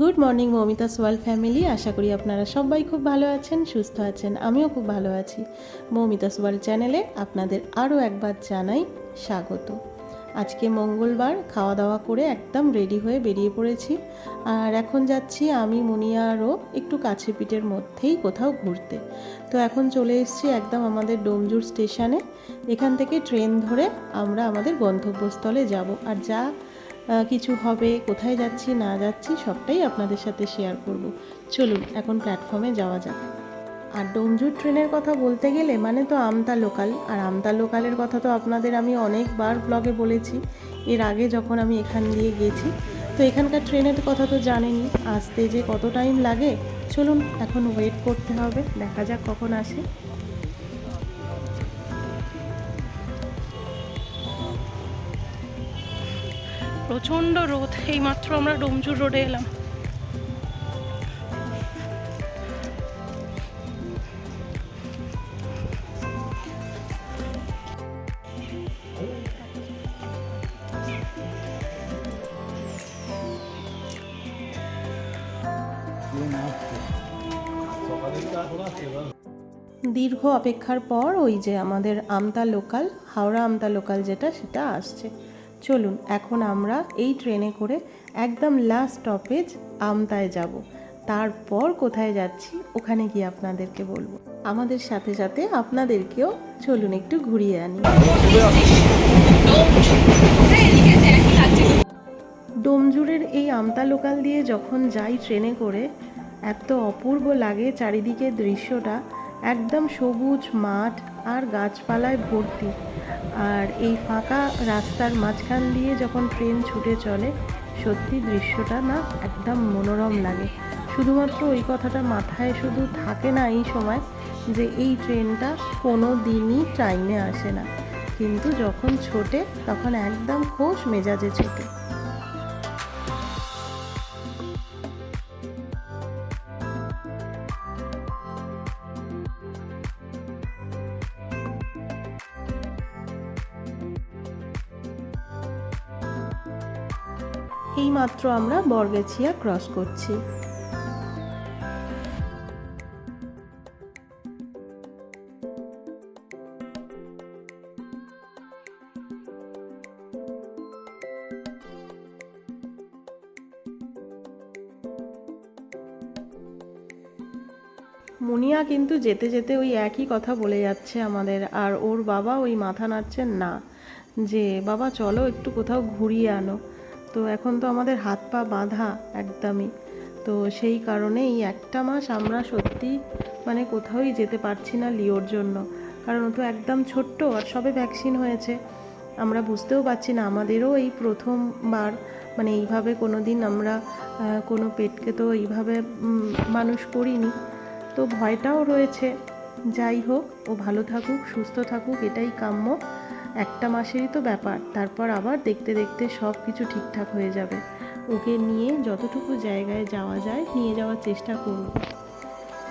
Good morning Momita সোয়াল family আশা করি আপনারা সবাই খুব ভালো আছেন, সুস্থ আছেন, আমিও খুব ভালো আছি। মৌমিতা সোয়াল চ্যানেলে আপনাদের আরও একবার জানাই স্বাগত। আজকে মঙ্গলবার খাওয়া দাওয়া করে একদম রেডি হয়ে বেরিয়ে পড়েছি। আর এখন যাচ্ছি আমি, মুনিয়া আরও একটু কাছে পিঠের মধ্যেই কোথাও ঘুরতে। তো এখন চলে এসেছি একদম আমাদের ডোমজুর স্টেশনে। এখান থেকে ট্রেন ধরে আমরা আমাদের গন্তব্যস্থলে যাব। আর যা কিছু হবে, কোথায় যাচ্ছি, না যাচ্ছি, সবটাই আপনাদের সাথে শেয়ার করব। চলুন, এখন প্ল্যাটফর্মে যাওয়া যাক। আর ডোমজুর ট্রেনের কথা বলতে গেলে মানে তো আমতা লোকাল আর আমতা লোকালের কথা তো আপনাদের আমি অনেকবার ব্লগে বলেছি। এর আগে যখন আমি এখান দিয়ে গেছি, তো এখানকার ট্রেনের কথা তো জানেনি আসতে যে কত টাইম লাগে। চলুন, এখন ওয়েট করতে হবে, দেখা যাক কখন আসে। প্রচণ্ড রোদ। এইমাত্র আমরা ডোমজুর রোডে এলাম। দীর্ঘ অপেক্ষার পর ওই যে আমাদের আমতা লোকাল হাওড়া আমতা লোকাল যেটা, সেটা আসছে। চলুন, এখন আমরা এই ট্রেনে করে একদম লাস্ট স্টপেজ আমতায় যাব। তারপর কোথায় যাচ্ছি, ওখানে গিয়ে আপনাদেরকে বলব। আমাদের সাথে সাথে আপনাদেরকেও চলুন একটু ঘুরিয়ে আনি। ডোমজুরের এই আমতা লোকাল দিয়ে যখন যাই ট্রেনে করে, এত অপূর্ব লাগে চারিদিকের দৃশ্যটা। একদম সবুজ মাঠ আর গাছপালায় ভর্তি। আর এই ফাঁকা রাস্তার মাঝখান দিয়ে যখন ট্রেন ছুটে চলে, সত্যি দৃশ্যটা না একদম মনোরম লাগে। শুধুমাত্র ওই কথাটা মাথায় শুধু থাকে না এই সময় যে এই ট্রেনটা কোনো দিনই টাইমে আসে না। কিন্তু যখন ছোটে, তখন একদম খোশ মেজাজে ছোটে। এইমাত্র আমরা বরগেছিয়া ক্রস করছি। মুনিয়া কিন্তু যেতে যেতে ওই একই কথা বলে যাচ্ছে আমাদের, আর ওর বাবা ওই মাথা নাড়ছেন না, যে, বাবা, চলো একটু কোথাও ঘুরিয়ে আনো। তো এখন তো আমাদের হাত পা বাঁধা একদমই। তো সেই কারণে এই একটা মাস আমরা সত্যি মানে কোথাওই যেতে পারছি না লিওর জন্য। কারণ ও তো একদম ছোট্ট আর সবে ভ্যাকসিন হয়েছে। আমরা বুঝতেও পারছি না, আমাদেরও এই প্রথমবার মানে এইভাবে কোনো দিন আমরা কোনো পেটকে তো এইভাবে মানুষ করিনি। তো ভয়টাও রয়েছে। যাই হোক, ও ভালো থাকুক, সুস্থ থাকুক, এটাই কাম্য। একটা মাসেরই তো ব্যাপার, তারপর আবার দেখতে দেখতে সব কিছু ঠিকঠাক হয়ে যাবে। ওকে নিয়ে যতটুকু জায়গায় যাওয়া যায় নিয়ে যাওয়ার চেষ্টা করব।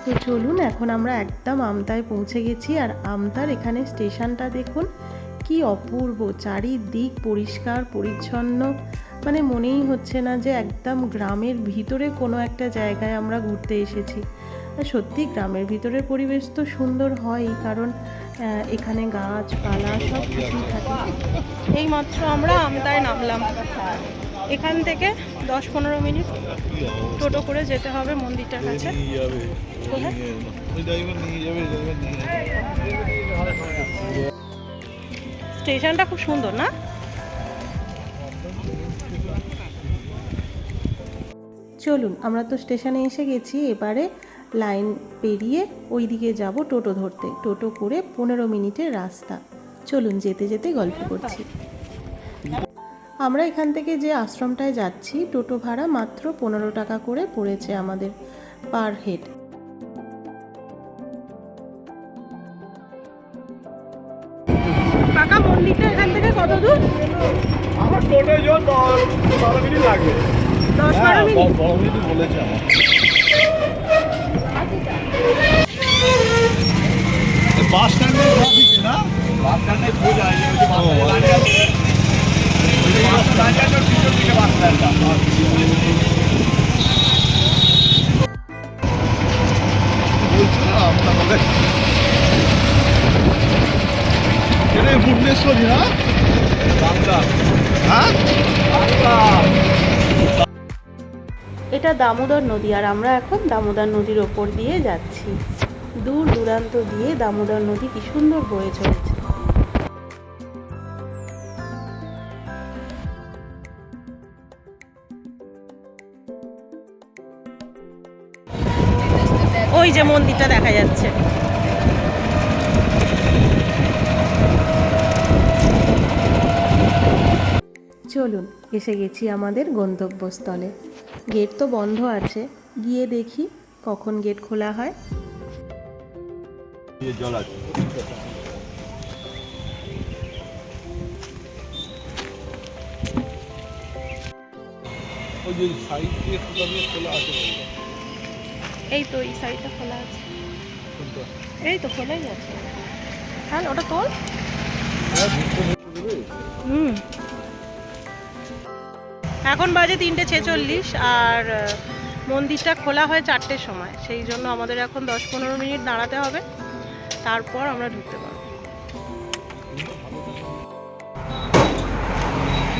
তো চলুন, এখন আমরা একদম আমতায় পৌঁছে গেছি আর আমতার এখানে স্টেশনটা দেখুন, কি অপূর্ব, চারিদিক পরিষ্কার, পরিচ্ছন্ন। মানে মনেই হচ্ছে না যে একদম গ্রামের ভিতরে কোনো একটা জায়গায় আমরা ঘুরতে এসেছি। সত্যি গ্রামের ভিতরের পরিবেশ তো সুন্দর হয়ই কারণ এখানে গাছপালা সব কিছুই থাকে। এইমাত্র আমরা আমতায় নামলাম। এখান থেকে দশ পনেরো মিনিট টোটো করে যেতে হবে মন্দিরটার কাছে। স্টেশনটা খুব সুন্দর, না? চলুন, আমরা তো স্টেশনে এসে গেছি। এবারে লাইন পেরিয়ে ওই দিকে যাব টোটো ধরতে। টোটো করে পনেরো মিনিটের রাস্তা। চলুন যেতে যেতে গল্প করছি। আমরা এখান থেকে যে আশ্রমটায় যাচ্ছি টোটো ভাড়া মাত্র পনেরো টাকা করে পড়েছে আমাদের পার হেড। কাকা মন্দিরটা এখান থেকে কত দূর? আমার টোটো জল বারো মিনিট লাগবে দশ বারো মিনিট? বারো মিনিট বলেছে আমার বাস ট্রাফিক না? বাস স্ট্যান্ডে এটা দামোদর নদী আর আমরা এখন দামোদর নদীর ওপর দিয়ে যাচ্ছি। দূর দূরান্ত দিয়ে দামোদর নদী কি সুন্দর বয়ে চলেছে। ওই যে মন্দিরটা দেখা যাচ্ছে। চলুন, এসে গেছি আমাদের গন্তব্যস্থলে। গেট তো বন্ধ আছে, গিয়ে দেখি কখন গেট খোলা হয়। জল আছে। ওই যে সাইড দিয়ে খোলা দিয়ে খোলা আছে এই তো এই সাইডটা খোলা আছে। এই তো খোলাই আছে। হ্যাঁ ওটা তোল। হুম। এখন বাজে তিনটে ছেচল্লিশ আর মন্দিরটা খোলা হয় চারটের সময়। সেই জন্য আমাদের এখন দশ পনেরো মিনিট দাঁড়াতে হবে। তারপর আমরা ঢুকতে পারব।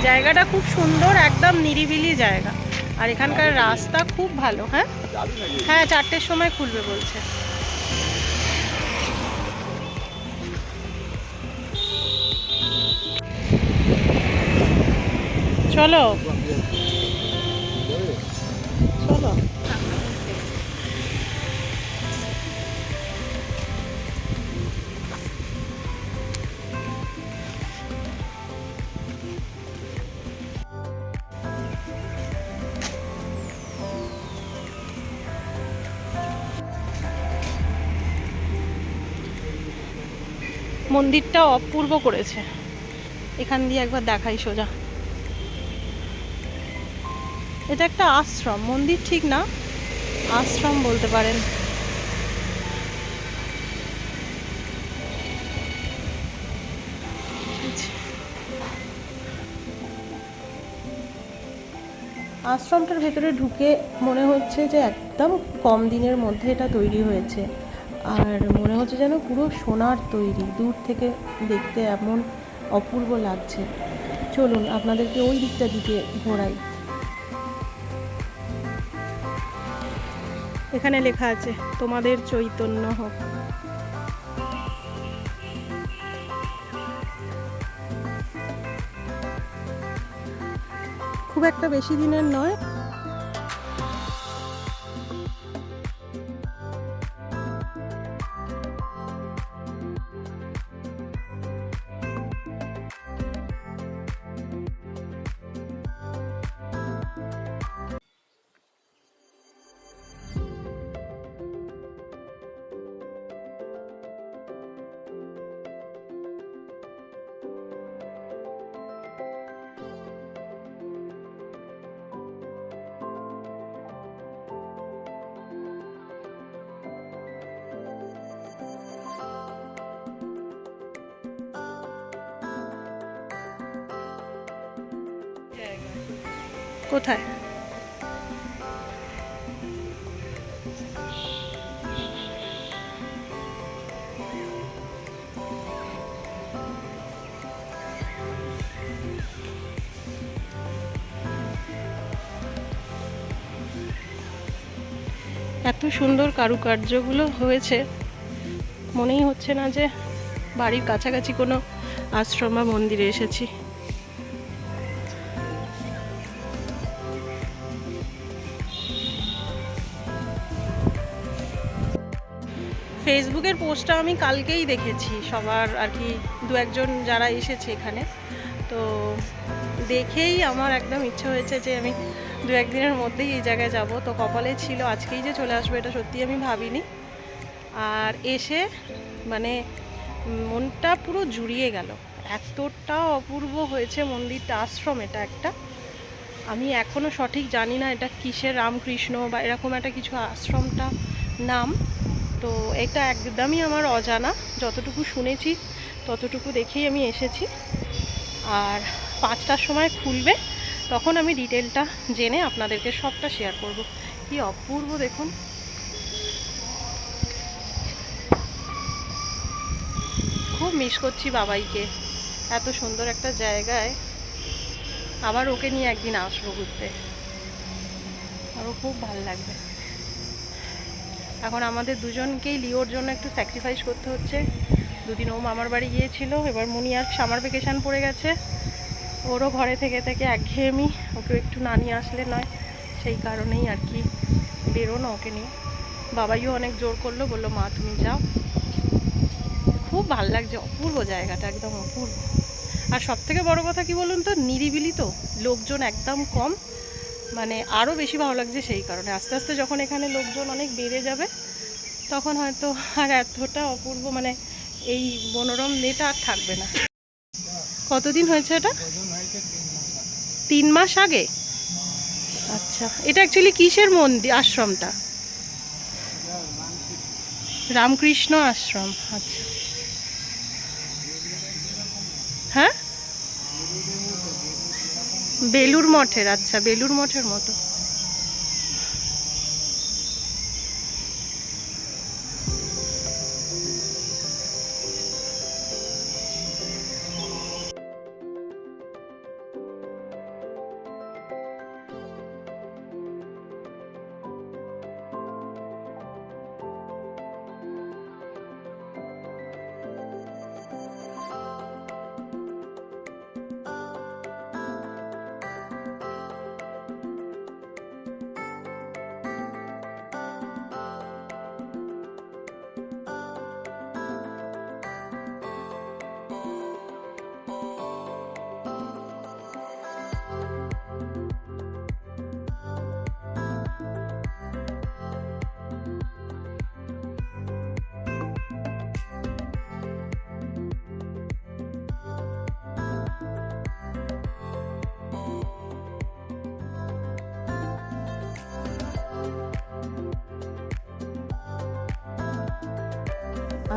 জায়গাটা খুব সুন্দর, একদম নিরিবিলি জায়গা। আর এখানকার রাস্তা খুব ভালো হ্যাঁ? হ্যাঁ চারটের সময় খুলবে বলছে। চলো। মন্দিরটা অপূর্ব করেছে। এখান দিয়ে একবার দেখাই সোজা। এটা একটা আশ্রম, মন্দির ঠিক না? আশ্রম বলতে পারেন। আশ্রমটার ভেতরে ঢুকে মনে হচ্ছে যে একদম কম দিনের মধ্যে এটা তৈরি হয়েছে। আর মনে হচ্ছে যেন পুরো সোনার তৈরি দূর থেকে দেখতে এমন অপূর্ব লাগছে। চলুন আপনাদেরকে ওই দিকটা দিকে ঘোরাই। এখানে লেখা আছে তোমাদের চৈতন্য হোক। খুব একটা বেশি দিনের নয় কোথায়? এত সুন্দর কারুকার্যগুলো হয়েছে। মনেই হচ্ছে না যে বাড়ির কাছাকাছি কোনো আশ্রম বা মন্দিরে এসেছি। ফেসবুকের পোস্টটা আমি কালকেই দেখেছি সবার আর কি, দু একজন যারা এসেছে এখানে। তো দেখেই আমার একদম ইচ্ছে হয়েছে যে আমি দু একদিনের মধ্যেই এই জায়গায় যাব। তো কপালে ছিল আজকেই যে চলে আসবে, এটা সত্যি আমি ভাবিনি। আর এসে মানে মনটা পুরো জুড়িয়ে গেল। এতটা অপূর্ব হয়েছে মন্দিরটা, আশ্রম এটা একটা। আমি এখনও সঠিক জানি না এটা কিসের রামকৃষ্ণ বা এরকম একটা কিছু আশ্রমটা নাম। তো এটা একদমই আমার অজানা। যতটুকু শুনেছি, ততটুকু দেখেই আমি এসেছি। আর পাঁচটার সময় খুলবে, তখন আমি ডিটেলটা জেনে আপনাদেরকে সবটা শেয়ার করব। কি অপূর্ব দেখুন। খুব মিস করছি বাবাইকে। এত সুন্দর একটা জায়গায় আবার ওকে নিয়ে একদিন আসব ঘুরতে। আরও খুব ভালো লাগবে। এখন আমাদের দুজনকেই লিওর জন্য একটু স্যাক্রিফাইস করতে হচ্ছে। দুদিন ও মামার বাড়ি গিয়েছিল, এবার মনি আর সামার ভেকেশান পড়ে গেছে। ওরও ঘরে থেকে থেকে একঘেয়েমি, ওকে একটু না নিয়ে আসলে নয়, সেই কারণেই আর কি বেরোনো ওকে নিয়ে। বাবাইও অনেক জোর করল, বলল, মা, তুমি যাও। খুব ভালো লাগছে, অপূর্ব জায়গাটা, একদম অপূর্ব। আর সব থেকে বড় কথা কি বলুন তো, নিরিবিলি তো, লোকজন একদম কম। মানে আরও বেশি ভালো লাগছে সেই কারণে। আস্তে আস্তে যখন এখানে লোকজন অনেক বেড়ে যাবে, তখন হয়তো আর এতটা অপূর্ব মানে এই মনোরম নেটা আর থাকবে না। কতদিন হয়েছে এটা? তিন মাস আগে? আচ্ছা এটা অ্যাকচুয়ালি কিসের মন্দির আশ্রমটা? রামকৃষ্ণ আশ্রম আচ্ছা। হ্যাঁ? বেলুর মঠের আচ্ছা বেলুর মঠের মতো।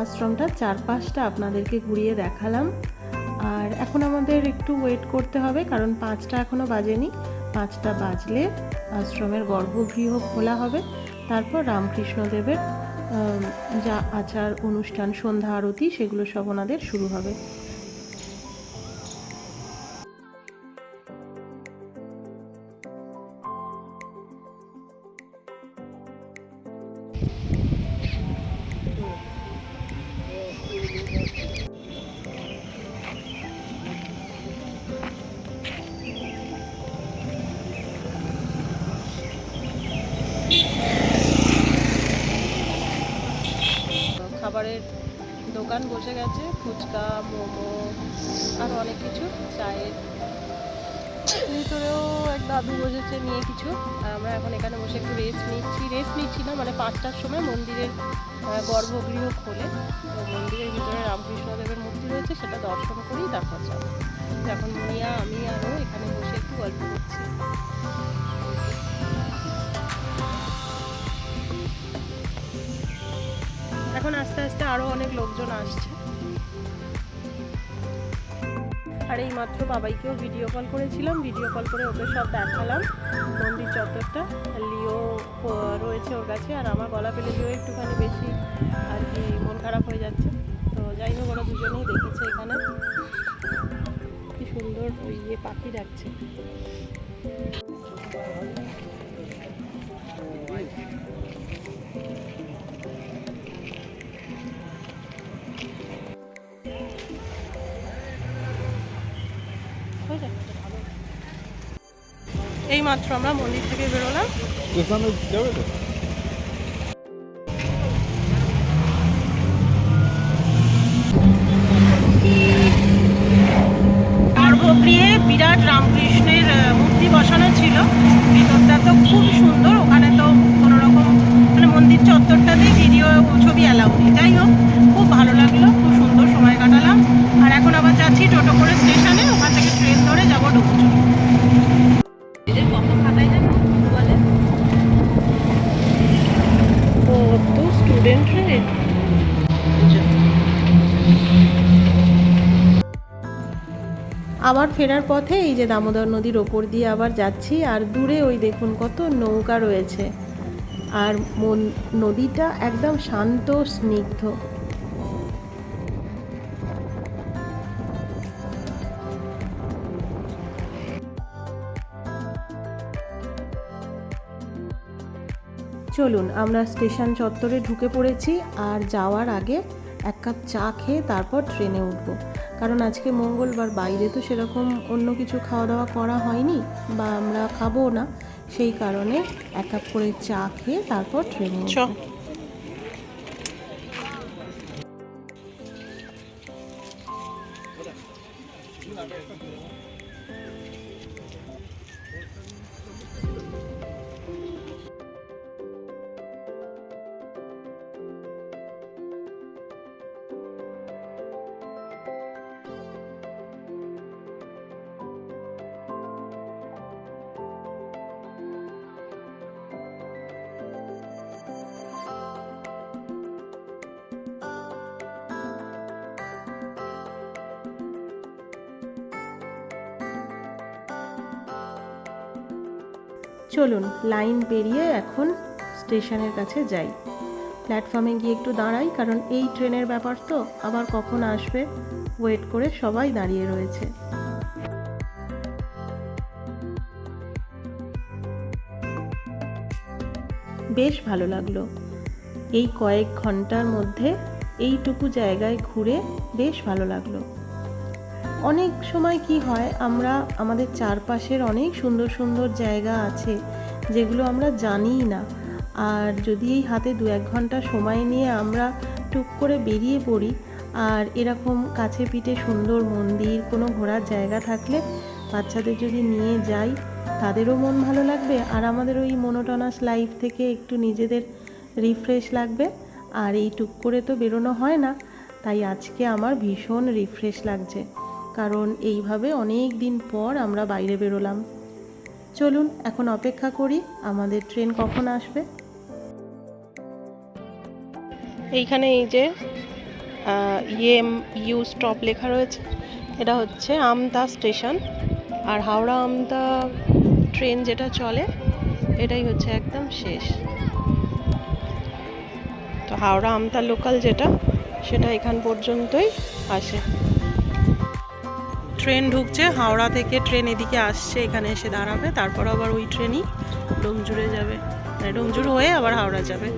আশ্রমটার চারপাশটা আপনাদেরকে ঘুরিয়ে দেখালাম। আর এখন আমাদের একটু ওয়েট করতে হবে, কারণ পাঁচটা এখনও বাজেনি। পাঁচটা বাজলে আশ্রমের গর্ভগৃহ খোলা হবে। তারপর রামকৃষ্ণদেবের যা আচার অনুষ্ঠান, সন্ধ্যা আরতি, সেগুলো সব ওনাদের শুরু হবে। আর অনেক কিছু, চায়ের ভিতরেও এক দাদু বসেছে নিয়ে কিছু। আর আমরা এখন এখানে বসে একটু রেস্ট নিচ্ছি। রেস্ট নিচ্ছি না মানে পাঁচটার সময় মন্দিরের গর্ভগৃহ খোলে। তো মন্দিরের ভিতরে রামকৃষ্ণদেবের মূর্তি রয়েছে, সেটা দর্শন করেই তারপর যাব। এখন মুনিয়া আমি আরও এখানে বসে একটু গল্প করছি। এখন আস্তে আস্তে আরও অনেক লোকজন আসছে। আর এই মাত্র বাবাইকেও ভিডিও কল করেছিলাম। ভিডিও কল করে ওকে সব দেখালাম। মন্দির চত্বরটা। লিও রয়েছে ওর কাছে আর আমার গলা পেলে লিও একটুখানি বেশি আর কি মন খারাপ হয়ে যাচ্ছে। তো যাই হোক, ওরা দুজনেই দেখেছে এখানে। কি সুন্দর ওই ইয়ে পাখি ডাকছে। হয়ে মাত্র আমরা মন্দির থেকে বেরোলাম। ফেরার পথে এই যে দামোদর নদীর ওপর দিয়ে আবার যাচ্ছি, আর দূরে ওই দেখুন কত নৌকা রয়েছে। আর মন, নদীটা একদম শান্ত, স্নিগ্ধ। চলুন, আমরা স্টেশন চত্বরে ঢুকে পড়েছি, আর যাওয়ার আগে এক কাপ চা খেয়ে তারপর ট্রেনে উঠবো। কারণ আজকে মঙ্গলবার বাইরে তো সেরকম অন্য কিছু খাওয়া দাওয়া করা হয়নি বা আমরা খাব না। সেই কারণে এক কাপ করে চা খেয়ে তারপর ট্রেনে চলুন, লাইন পেরিয়ে এখন স্টেশনের কাছে যাই। প্ল্যাটফর্মে গিয়ে একটু দাঁড়াই, কারণ এই ট্রেনের ব্যাপার তো আবার কখন আসবে? ওয়েট করে সবাই দাঁড়িয়ে রয়েছে। বেশ ভালো লাগল। এই কয়েক ঘণ্টার মধ্যে এইটুকু জায়গায় ঘুরে বেশ ভালো লাগল। অনেক সময় কি হয়, আমরা আমাদের চারপাশের অনেক সুন্দর সুন্দর জায়গা আছে যেগুলো আমরা জানিই না। আর যদি এই হাতে দু এক ঘণ্টা সময় নিয়ে আমরা টুক করে বেরিয়ে পড়ি, আর এরকম কাছে পিঠে সুন্দর মন্দির, কোনো ঘোরার জায়গা থাকলে বাচ্চাদের যদি নিয়ে যাই, তাদেরও মন ভালো লাগবে। আর আমাদের ওই মনোটনাস লাইফ থেকে একটু নিজেদের রিফ্রেশ লাগবে। আর এই টুক করে তো বেরোনো হয় না, তাই আজকে আমার ভীষণ রিফ্রেশ লাগছে। কারণ এইভাবে অনেক দিন পর আমরা বাইরে বেরোলাম। চলুন, এখন অপেক্ষা করি আমাদের ট্রেন কখন আসবে। এইখানে এই যে ইএম ইউ স্টপ লেখা রয়েছে। এটা হচ্ছে আমতা স্টেশন। আর হাওড়া আমতা ট্রেন যেটা চলে, এটাই হচ্ছে একদম শেষ। তো হাওড়া আমতা লোকাল যেটা, সেটা এখান পর্যন্তই আসে। ট্রেন ঢুকছে, হাওড়া থেকে ট্রেন এদিকে আসছে, এখানে এসে দাঁড়াবে, তারপর আবার ওই ট্রেনই ডোমজুড়ে যাবে। মানে ডোমজুর হয়ে আবার হাওড়া যাবে।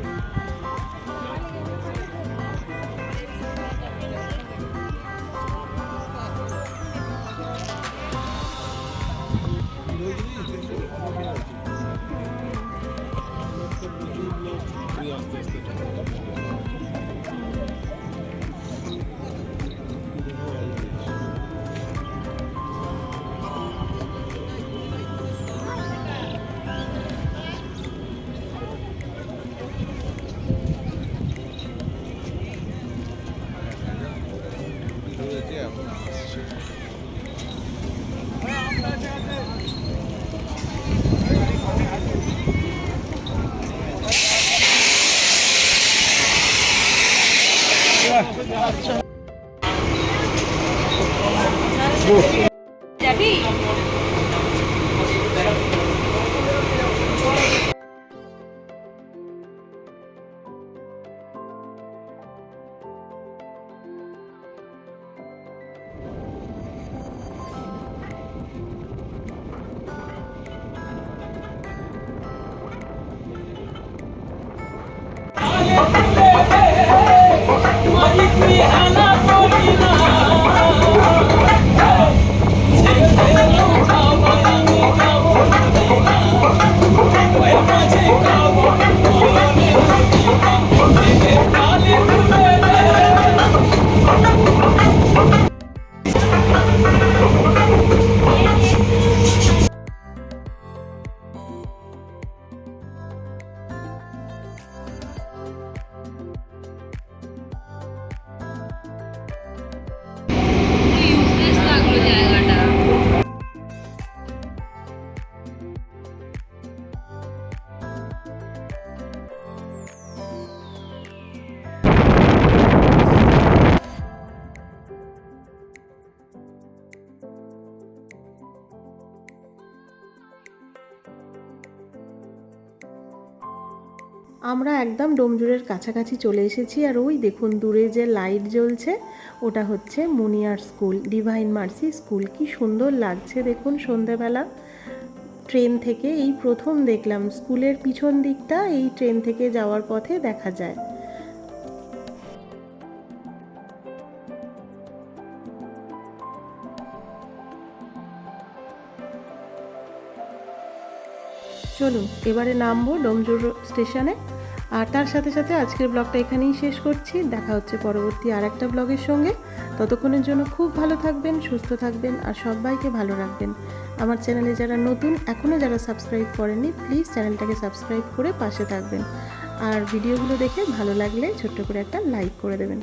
Okay. আমরা একদম ডোমজুরের কাছাকাছি চলে এসেছি আর ওই দেখুন দূরে যে লাইট জ্বলছে, ওটা হচ্ছে মুনিয়ার স্কুল, ডিভাইন মার্সি স্কুল। কি সুন্দর লাগছে দেখুন সন্ধেবেলা। ট্রেন থেকে এই প্রথম দেখলাম, স্কুলের পিছন দিকটা এই ট্রেন থেকে যাওয়ার পথে দেখা যায়। চলুন, এবারে নামবো ডোমজুর স্টেশনে। আর তার সাথে সাথে আজকের ব্লগটা এখানেই শেষ করছি। দেখা হচ্ছে পরবর্তী আর একটা ব্লগের সঙ্গে। ততক্ষণের জন্য খুব ভালো থাকবেন, সুস্থ থাকবেন আর সবাইকে ভালো রাখবেন। আমার চ্যানেলে যারা নতুন এখনও যারা সাবস্ক্রাইব করেননি, প্লিজ চ্যানেলটাকে সাবস্ক্রাইব করে পাশে থাকবেন। আর ভিডিওগুলো দেখে ভালো লাগলে ছোট্ট করে একটা লাইক করে দেবেন।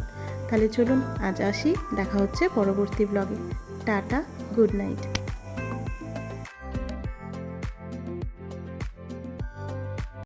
তাহলে চলুন আজ আসি, দেখা হচ্ছে পরবর্তী ব্লগে। Tata, good night.